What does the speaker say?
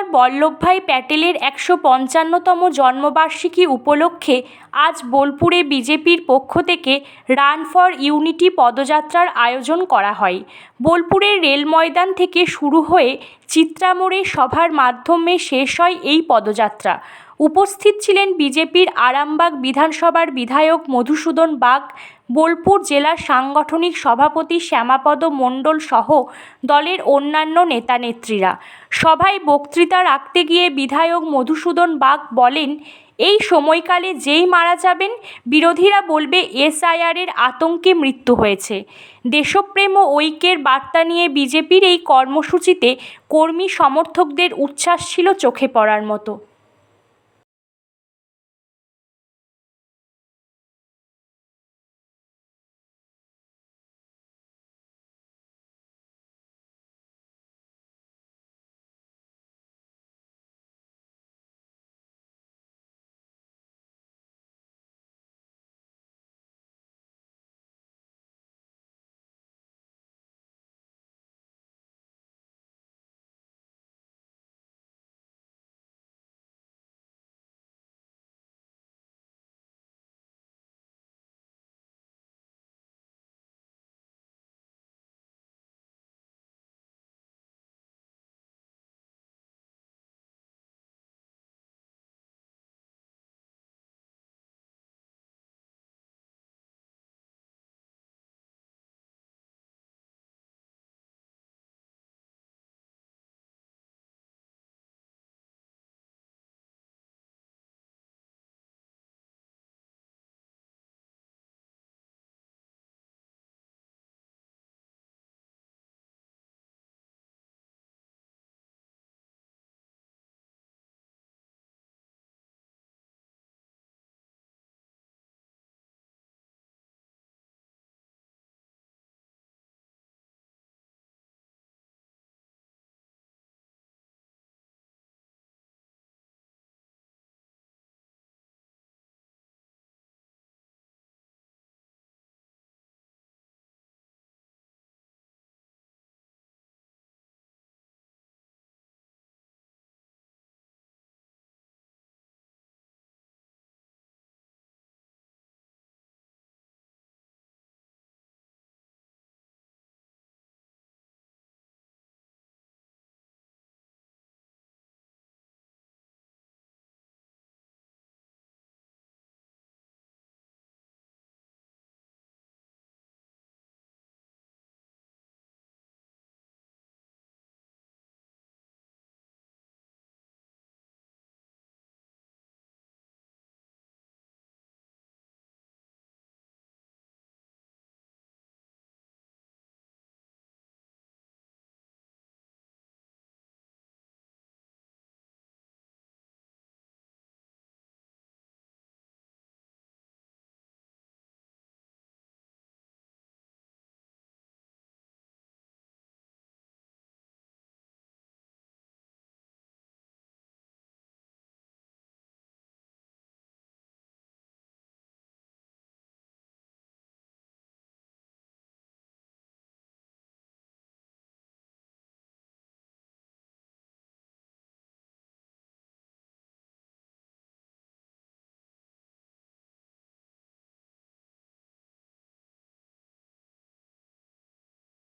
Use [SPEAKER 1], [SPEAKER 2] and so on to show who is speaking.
[SPEAKER 1] সর্দার বল্লভভাই প্যাটেলের একশো পঞ্চান্নতম জন্মবার্ষিকী উপলক্ষে আজ বোলপুরে বিজেপির পক্ষ থেকে রান ফর ইউনিটি পদযাত্রার আয়োজন করা হয়। বোলপুরের রেল ময়দান থেকে শুরু হয়ে চিত্রামোড়ে সভার মাধ্যমে শেষ হয় এই পদযাত্রা। উপস্থিত ছিলেন বিজেপির আরামবাগ বিধানসভার বিধায়ক মধুসূদন বাগ বোলপুর জেলার সাংগঠনিক সভাপতি শ্যামাপদ মণ্ডল সহ দলের অন্যান্য নেতানেত্রীরা সভায় বক্তৃতা রাখতে গিয়ে বিধায়ক মধুসূদন বাগ বলেন, এই সময়কালে যেই মারা যাবেন, বিরোধীরা বলবে এসআইআরের আতঙ্কে মৃত্যু হয়েছে। দেশপ্রেম ও ঐক্যের বার্তা নিয়ে বিজেপির এই কর্মসূচিতে কর্মী সমর্থকদের উচ্ছ্বাস ছিল চোখে পড়ার মতো।